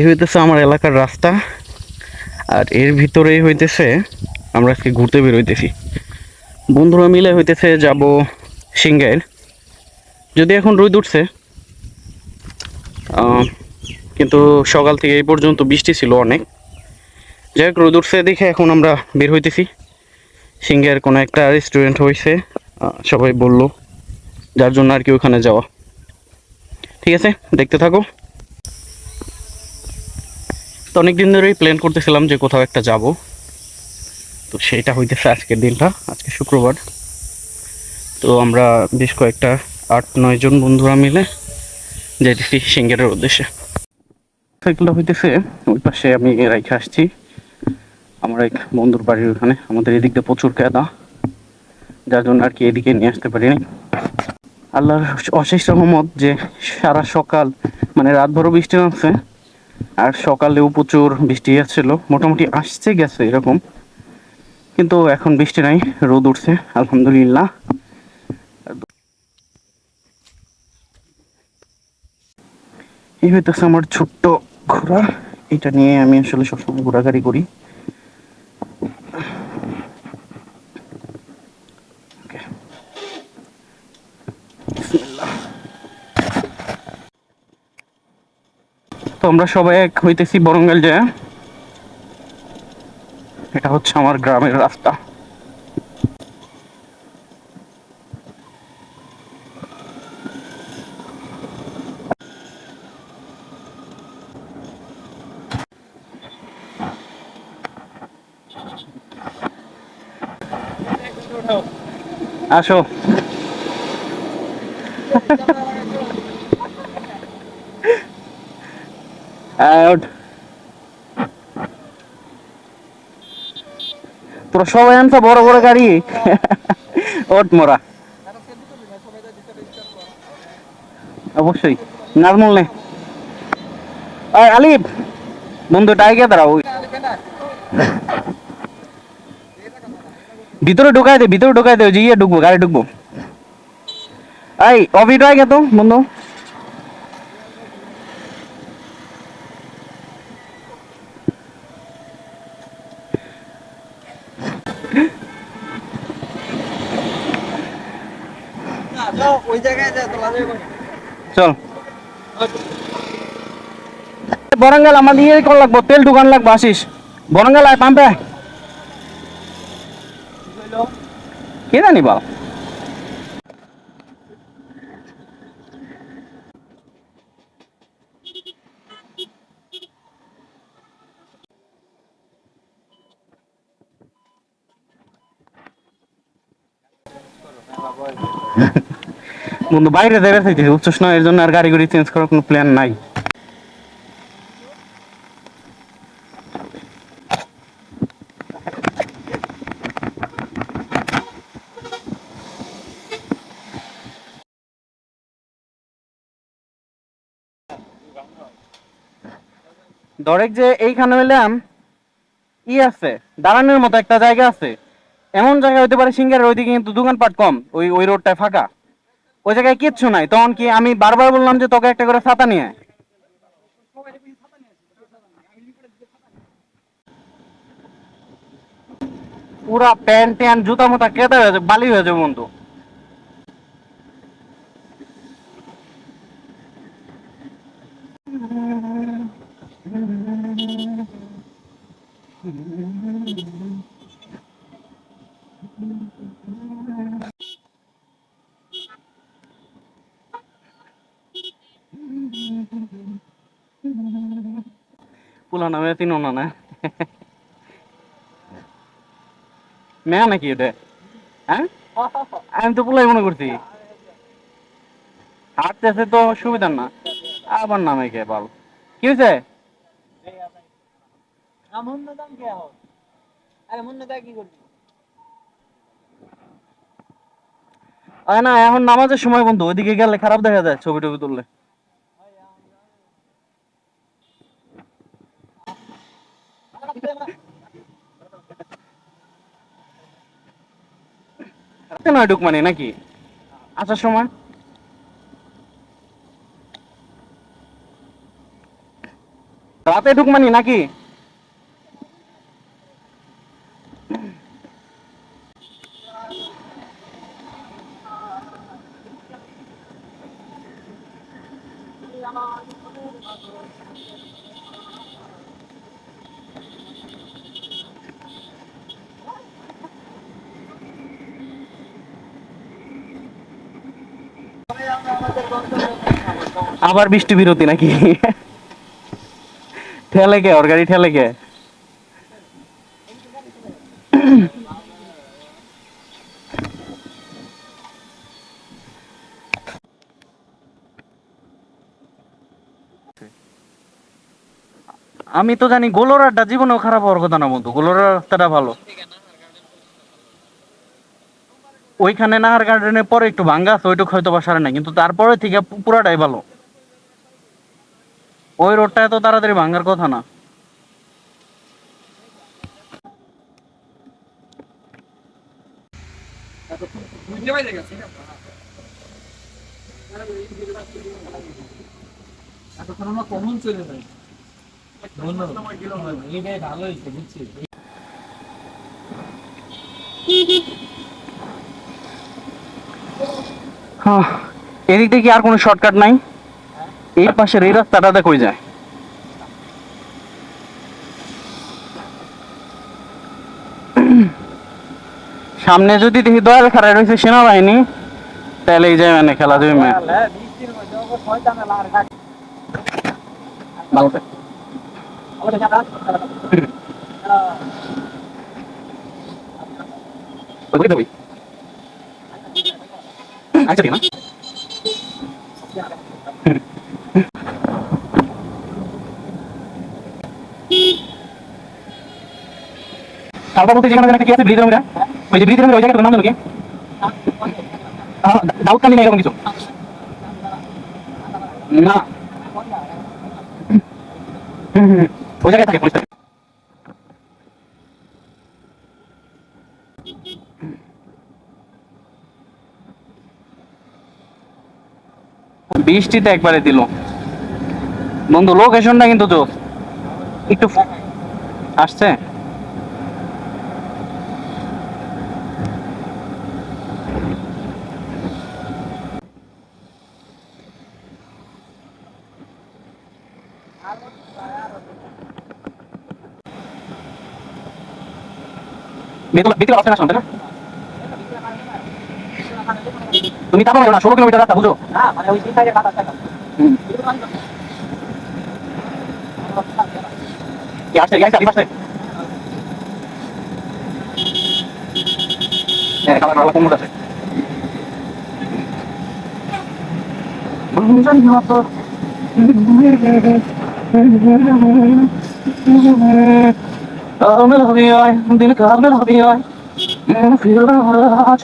এই হইতেছে আমার এলাকার রাস্তা। আর এর ভিতরেই হইতেছে, আমরা আজকে ঘুরতে বের হইতেছি বন্ধুরা মিলে হইতেছে যাব সিঙ্গাইর যদি এখন রোদ উঠছে কিন্তু সকাল থেকে এই পর্যন্ত বৃষ্টি ছিল অনেক। যাই হোক, রোদ উঠছে দেখে এখন আমরা বের হইতেছি। সিঙ্গার কোনো একটা রেস্টুরেন্ট হয়েছে সবাই বলল, যার জন্য আর কি ওখানে যাওয়া। ঠিক আছে, দেখতে থাকো। তো অনেক দিন ধরেই প্ল্যান করতেছিলাম যে কোথাও একটা যাব। তো সেইটা হইতেছে আজকের দিনটা, আজকে শুক্রবার। তো আমরা বেশ কয়েকটা আট নয় জন বন্ধুরা মিলে যাইতেছি সিঙ্গারের উদ্দেশ্যে। সাইকেলটা হইতেছে, ওই পাশে আমি রাইখে আসছি। আমার এক বন্ধুর বাড়ির ওখানে, আমাদের এদিক দিয়ে প্রচুর কেদা যার জন্য আর কি এদিকে নিয়ে আসতে পারিনি। আল্লাহর অশেষ রহমত যে সারা সকাল মানে রাত ভরও বৃষ্টি নামছে আর সকালেও প্রচুর বৃষ্টি আসছিল মোটামুটি আসছে, গেছে এরকম। কিন্তু এখন বৃষ্টি নাই, রোদ উঠছে, আলহামদুলিল্লাহ। এই হইতেছে আমার ছোট্ট ঘোড়া। এটা নিয়ে আমি আসলে সবসময় ঘোরাঘুরি করি। আমরা সবাই এক হইতেছি বরঙ্গাল যে। এটা হচ্ছে আমার গ্রামের রাস্তা। আসো। তোরা সবাই আনছো, বড় বড় গাড়ি? ওট মোরা। অবশ্যই নাজমুল নে। আলিফ! বন্ধু টাইগে দাঁড়াও। ভিতরে ঢুকাই দে, ভিতরে ঢুকাই দে যে ইয়ে ঢুকবো, গাড়ি ঢুকবো। এই অভিটা আগে তো, বন্ধু। ওই জায়গায় যা তোলা যাবে চল বরঙ্গাল আমার ইয়ে কর লাগবো তেল দোকান লাগবো আসিস বরঙ্গাল আয় পাম্পে আয়। কে জানি বল বন্ধু বাইরে দেবে থাকতেছি উচ্চস না এর জন্য আর গাড়ি গাড়ি চেঞ্জ করার কোনো প্ল্যান নাই। ধরেক যে এইখানে হইলাম, ই আছে দাঁড়ানোর মতো একটা জায়গা আছে। এমন জায়গা হইতে পারে সিঙ্গারের ওইদিকে কিন্তু দোকানপাট কম, ওই ওই রোডটায় ফাঁকা। ওই জায়গায় কিচ্ছু নাই। তখন কি আমি বারবার বললাম যে তোকে একটা করে ছাতা নিয়ে পুরা প্যান্ট ট্যান্ট, জুতা মোতা কেটে হয়েছে বালি হয়ে যাবে বন্ধু। পুলা নামে তিন না না। মেয়া নাকি এটা? হ্যাঁ? আমি তো পুলাই মনে করছি। হাঁটতেছে তো সুবিধা না। আবার নামে কে বল কি হয়েছে না এখন নামাজের সময় বন্ধু ওইদিকে গেলে খারাপ দেখা যায় ছবি টবি তুললে। নয় ঢুক মানে নাকি আসার সময় রাতে ঢুকমানি নাকি আবার বৃষ্টি বিরতি নাকি? ঠেলে কে ওর গাড়ি ঠেলে কে আমি তো জানি গোলরাটা জীবনেও খারাপ হওয়ার কথা না বন্ধু গোলরা রাস্তাটা ভালো। ওইখানে নাহার গার্ডেনের পরে একটু ভাঙ্গা আছে, ওইটুকু হয়তো বা সারে না কিন্তু তারপরে থেকে পুরাটাই ভালো। ওই রোডটা এত তাড়াতাড়ি ভাঙ্গার কথা না। বুঝছি হ্যাঁ, এদিক থেকে আর কোনো শর্টকাট নাই। এই পাশের এই রাস্তাটাতে কই যায়। সামনে যদি দেখি দয়াল খারাপ রয়েছে সেনাবাহিনী, তাহলে এই যায় মানে খেলা দেবে ম্যাচ থাক। আমাদের যারা ওই করে দেবই। ঠিক তারপর বলতে যেখানে যেখানে কি আছে, ব্রিজের মধ্যে? ওই যে ব্রিজের মধ্যে ওই জায়গাটার নাম জানো কি? দাউদ না এরকম কিছু? না। জায়গায় থাকে, পুলিশ থাকে। বৃষ্টিতে একবারে দিল। বন্ধু লোকেশনটা কিন্তু তো একটু আসছে? ভিতরে ভিতরে অপশন আসলাম তাই না? তুমি তা পাবো না ষোলো কিলোমিটার রাস্তা বুঝো? আমি হবি আয় দিন কাল হবি আয় ফিরে আজ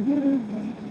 Mm-hmm.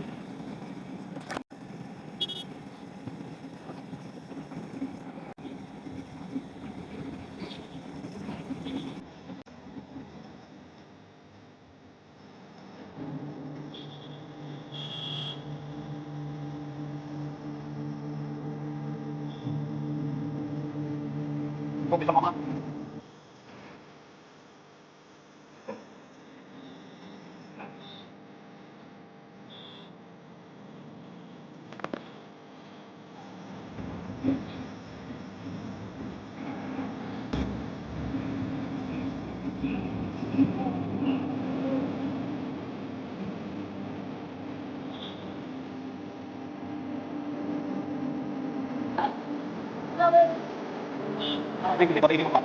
teknik di kota ini Pak.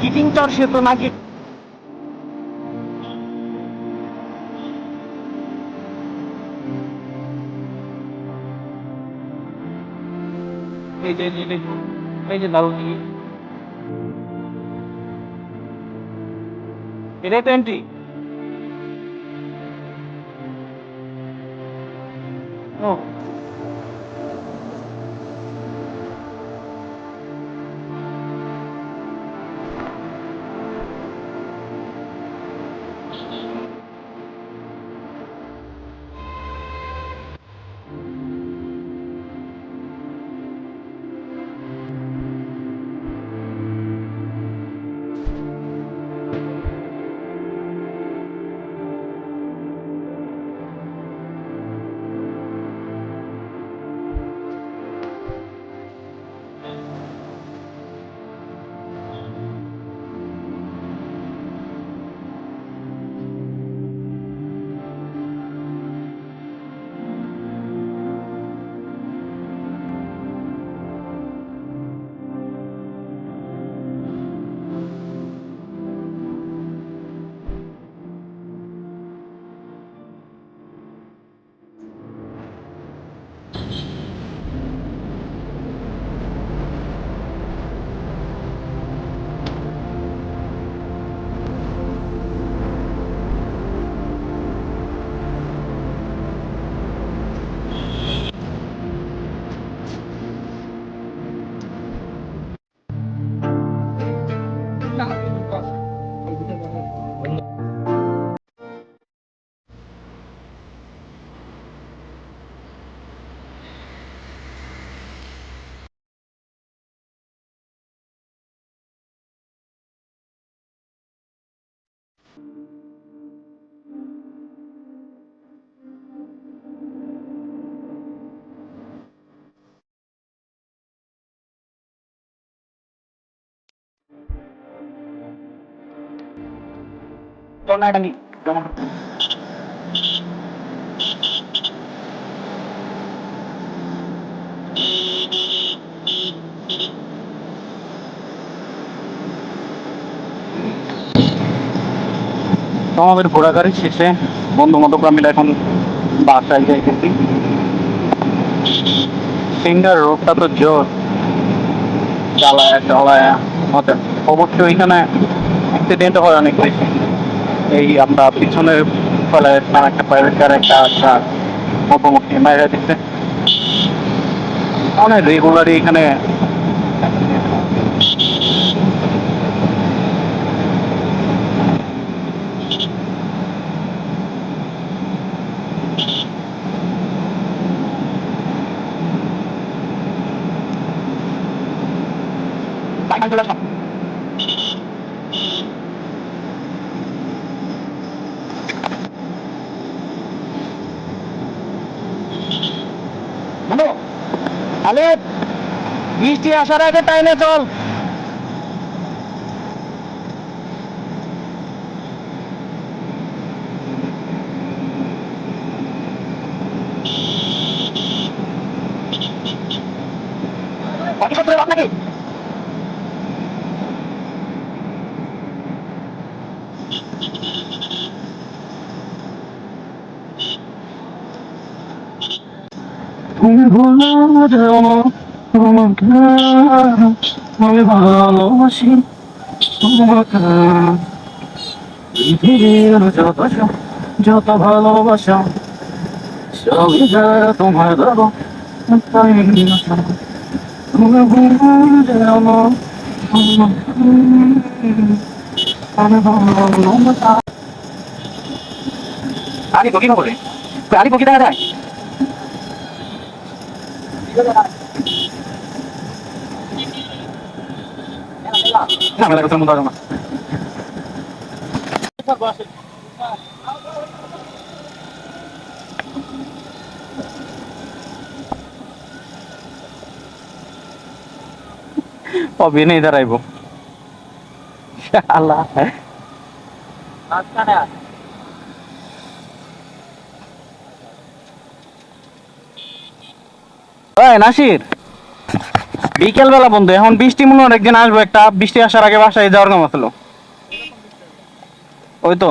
Kidding চর সে তো নাকি এই যে এই যে এই যে দারুণ এটাই Don't let me. Don't. আমাদের ঘোরাঘুরি শেষে বন্ধু মতো মিলে এখন বাসায় যাইতেছি সিঙ্গার রোডটা তো জোর। চালায় চালায় মজা অবশ্যই এখানে অ্যাক্সিডেন্ট হয় অনেক বেশি। এই আমরা পিছনে ফলে একটা প্রাইভেট কার একটা একটা মুখোমুখি মাইরা দিচ্ছে অনেক রেগুলারই এখানে চলে আসো বৃষ্টি আসার আগে টাইনে চল। আপনাকে? আমি ভালোবাসি তোমাকে পৃথিবীর যত যত ভালোবাসা সবই যায় তোমার দেবো তাই। তুমি আমি ভালোবাসা আরে তো কি খবর? আরে তো কি দেখা যায় না মেলা কথা মনে হয় না। আল্লাহ মাঝখানে আস। ওই নাসির। বিকেল বেলা বন্ধু, এখন বৃষ্টি মনে হয় একদিন আসব, একটা বৃষ্টি আসার আগে বাসায় যাওয়ার কাম আসলো। ওই তো।